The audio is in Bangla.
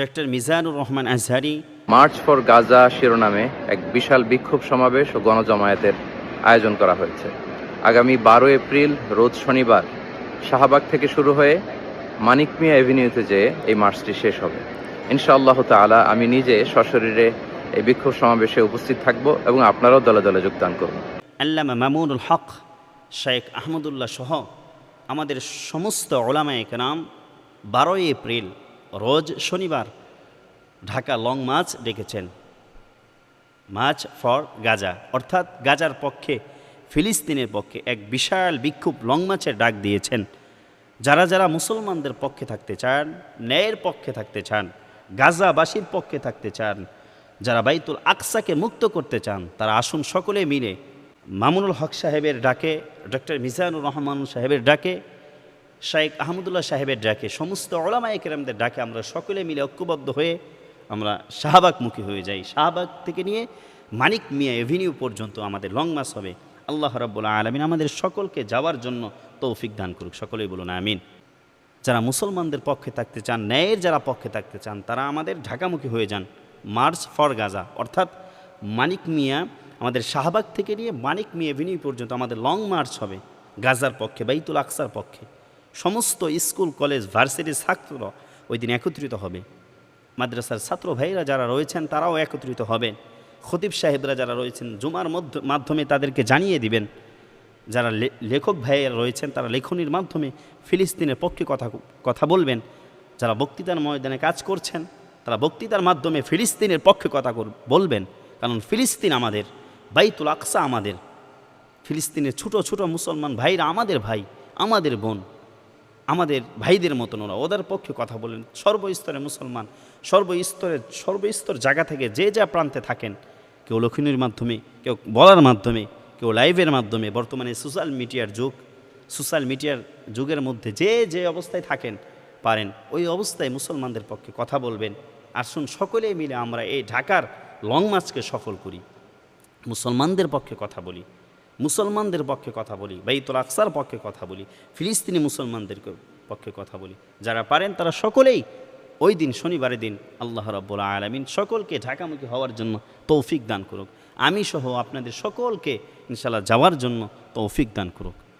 Doctor Mizanur Rahman Azhari march for Gaza শিরোনামে এক বিশাল বিক্ষোভ সমাবেশ ও গণজমায়েতের আয়োজন করা হয়েছে। আগামী বারো এপ্রিল রোজ শনিবার শাহবাগ থেকে শুরু হয়ে মানিক মিয়া এভিনিউতে যেয়ে এই মার্চটি শেষ হবে। ইনশাআল্লাহ তাআলা আমি নিজে সশরীরে এই বিক্ষোভ সমাবেশে উপস্থিত থাকব এবং আপনারাও দলে দলে যোগদান করব। আল্লামা মামুনুল হক শেখ আহমদুল্লাহ সহ আমাদের সমস্ত ওলামায়ে কেরাম বারোই এপ্রিল রোজ শনিবার ঢাকা লং মার্চ ডেকেছেন। মার্চ ফর গাজা, অর্থাৎ গাজার পক্ষে, ফিলিস্তিনের পক্ষে এক বিশাল বিক্ষোভ লং মার্চের ডাক দিয়েছেন। যারা যারা মুসলমানদের পক্ষে থাকতে চান, ন্যায়ের পক্ষে থাকতে চান, গাজাবাসীর পক্ষে থাকতে চান, যারা বাইতুল আকসাকে মুক্ত করতে চান, তারা আসুন সকলে মিলে মামুনুল হক সাহেবের ডাকে, ডক্টর মিজানুর রহমান সাহেবের ডাকে শাইখ আহমদুল্লাহ সাহেবের ডাকে, সমস্ত ওলামায় কেরামদের ডাকে আমরা সকলে মিলে ঐক্যবদ্ধ হয়ে আমরা শাহবাগমুখী হয়ে যাই। শাহবাগ থেকে নিয়ে মানিক মিয়া এভিনিউ পর্যন্ত আমাদের লং মাস হবে। আল্লাহ রাব্বুল আলমিন আমাদের সকলকে যাওয়ার জন্য তৌফিক দান করুক। সকলেই বলুন আমিন। যারা মুসলমানদের পক্ষে থাকতে চান, ন্যায়ের যারা পক্ষে থাকতে চান, তারা আমাদের ঢাকামুখী হয়ে যান। March for Gaza. অর্থাৎ মানিক মিয়া আমাদের শাহবাগ থেকে নিয়ে মানিক মিয়া এভিনিউ পর্যন্ত আমাদের লং মার্চ হবে। গাজার পক্ষে, বাইতুল আকসার পক্ষে। সমস্ত স্কুল, কলেজ, ভার্সিটির ছাত্র ওই দিন একত্রিত হবে। মাদ্রাসার ছাত্র ভাইরা যারা রয়েছেন, তারাও একত্রিত হবেন খতিব সাহেবরা যারা রয়েছেন, জুমার মধ্য- মাধ্যমে তাদেরকে জানিয়ে দিবেন। যারা লেখক ভাইয়েরা রয়েছেন, তারা লেখনির মাধ্যমে ফিলিস্তিনের পক্ষে কথা কথা বলবেন। যারা বক্তৃতার ময়দানে কাজ করছেন, তারা বক্তৃতার মাধ্যমে ফিলিস্তিনের পক্ষে কথা বলবেন। কারণ ফিলিস্তিন আমাদের, বাইতুল আকসা আমাদের। ফিলিস্তিনের ছোট ছোট মুসলমান ভাইরা আমাদের ভাই, আমাদের বোন। আমাদের ভাইদের মতন ওরা, ওদের পক্ষে কথা বলেন। সর্বস্তরে মুসলমান সর্বস্তরের সর্বস্তর জায়গা থেকে যে যা প্রান্তে থাকেন, কেউ লক্ষণীর মাধ্যমে, কেউ বলার মাধ্যমে, কেউ লাইভের মাধ্যমে, বর্তমানে সোশ্যাল মিডিয়ার যুগ, সোশ্যাল মিডিয়ার যুগের মধ্যে যে যে অবস্থায় থাকেন, পারেন, ওই অবস্থায় মুসলমানদের পক্ষে কথা বলবেন। আসুন সকলে মিলে আমরা এই ঢাকার লং মার্চকে সফল করি। মুসলমানদের পক্ষে কথা বলি। মুসলমানদের পক্ষে কথা বলি, বাইতুল আকসার পক্ষে কথা বলি, ফিলিস্তিনি মুসলমানদের পক্ষে কথা বলি। যারা পারেন তারা সকলেই ওই দিন, শনিবারের দিন আল্লাহ রব্বুল আলমিন সকলকে ঢাকামুখী হওয়ার জন্য তৌফিক দান করুক। আমি সহ আপনাদের সকলকে ইনশাল্লাহ যাওয়ার জন্য তৌফিক দান করুক।